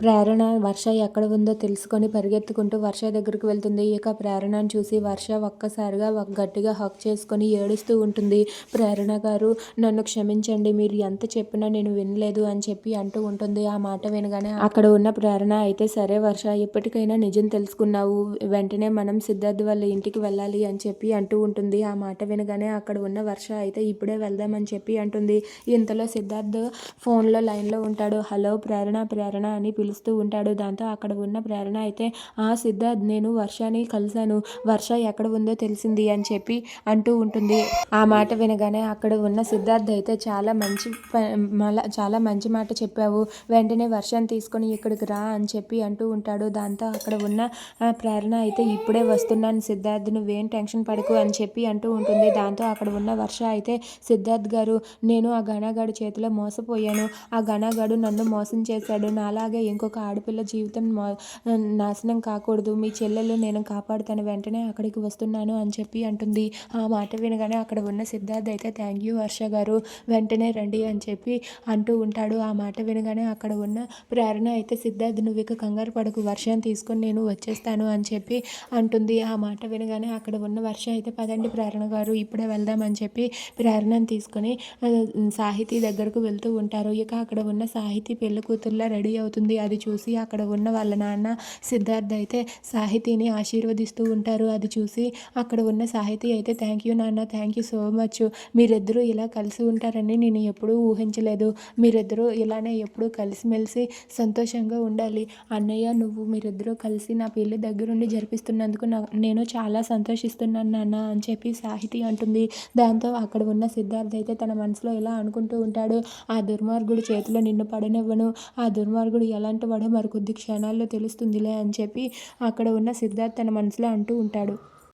ప్రేరణ వర్ష ఎక్కడ ఉందో తెలుసుకొని పరిగెత్తుకుంటూ వర్ష దగ్గరకు వెళ్తుంది. ఇక ప్రేరణను చూసి వర్ష ఒక్కసారిగా గట్టిగా హక్ చేసుకొని ఏడుస్తూ ఉంటుంది. ప్రేరణ గారు నన్ను క్షమించండి మీరు ఎంత చెప్పినా నేను వినలేదు అని చెప్పి అంటూ ఉంటుంది. ఆ మాట వినగానే అక్కడ ఉన్న ప్రేరణ అయితే సరే వర్ష ఇప్పటికైనా నిజం తెలుసుకున్నావు. వెంటనే మనం సిద్ధార్థ్ వాళ్ళ ఇంటికి వెళ్ళాలి అని చెప్పి అంటూ ఉంటుంది. ఆ మాట వినగానే అక్కడ ఉన్న వర్ష అయితే ఇప్పుడే వెళ్దామని చెప్పి అంటుంది. ఇంతలో సిద్ధార్థ్ ఫోన్లో లైన్లో ఉంటాడు. హలో ప్రేరణ ప్రేరణ అని పిలుస్తూ ఉంటాడు. దాంతో అక్కడ ఉన్న ప్రేరణ అయితే ఆ సిద్ధార్థ్ నేను వర్షాని కలిశాను. వర్ష ఎక్కడ ఉందో తెలిసింది అని చెప్పి అంటూ ఉంటుంది. ఆ మాట వినగానే అక్కడ ఉన్న సిద్ధార్థ్ అయితే చాలా మంచి చాలా మంచి మాట చెప్పావు. వెంటనే వర్షాన్ని తీసుకొని ఇక్కడికి రా అని చెప్పి అంటూ ఉంటాడు. దాంతో అక్కడ ఉన్న ఆ, ప్రేరణ అయితే ఇప్పుడే వస్తున్నాను సిద్ధార్థ్. నువ్వేం టెన్షన్ పడకు అని చెప్పి అంటూ ఉంటుంది. దాంతో అక్కడ ఉన్న వర్ష అయితే సిద్ధార్థ్ గారు నేను ఆ గణగాడి చేతిలో మోసపోయాను. ఆ గణగాడు నన్ను మోసం చేశాడు. నాలాగే ఇంకొక ఆడపిల్ల జీవితం నాశనం కాకూడదు. మీ చెల్లెలు నేను కాపాడుతాను వెంటనే అక్కడికి వస్తున్నాను అని చెప్పి అంటుంది. ఆ మాట వినగానే అక్కడ ఉన్న సిద్ధార్థ్ అయితే థ్యాంక్ యూ వర్ష గారు. వెంటనే రండి అని చెప్పి అంటూ ఉంటాడు. ఆ మాట వినగానే అక్కడ ఉన్న ప్రేరణ అయితే సిద్ధార్థ్ నువ్వు ఇక కంగారు పడకు. వర్షం తీసుకొని నేను వచ్చేస్తాను అని చెప్పి అంటుంది. ఆ మాట వినగానే అక్కడ ఉన్న వర్ష అయితే పదండి ప్రేరణ గారు ఇప్పుడే వెళ్దామని చెప్పి ప్రేరణను తీసుకొని సాహితీ దగ్గరకు వెళ్తూ ఉంటారు. ఇక అక్కడ ఉన్న సాహితీ పెళ్ళి కూతుర్లా రెడీ అవుతుంది. అది చూసి అక్కడ ఉన్న వాళ్ళ నాన్న సిద్ధార్థ్ అయితే సాహితీని ఆశీర్వదిస్తూ ఉంటారు. అది చూసి అక్కడ ఉన్న సాహితీ అయితే థ్యాంక్ యూ నాన్న థ్యాంక్ యూ సో మచ్ మీరిద్దరూ ఇలా కలిసి ఉంటారని నేను ఎప్పుడూ ఊహించలేదు. మీరిద్దరూ ఇలానే ఎప్పుడూ కలిసిమెలిసి సంతోషంగా ఉండాలి. అన్నయ్య నువ్వు మీరిద్దరూ కలిసి నా పెళ్ళి దగ్గరుండి జరిపిస్తున్నందుకు నా నేను చాలా సంతోషిస్తున్నాను నాన్న అని చెప్పి సాహితీ అంటుంది. దాంతో అక్కడ ఉన్న సిద్ధార్థ్ అయితే తన మనసులో ఇలా అనుకుంటూ ఉంటాడు. ఆ దుర్మార్గుడు చేతిలో నిన్ను పడనివ్వను. ఆ దుర్మార్గుడు ఎలా ఎలాంటి వాడో మరికొద్ది క్షణాల్లో తెలుస్తుందిలే అని చెప్పి అక్కడ ఉన్న సిద్ధార్థ్ తన మనసులో అంటూ ఉంటాడు.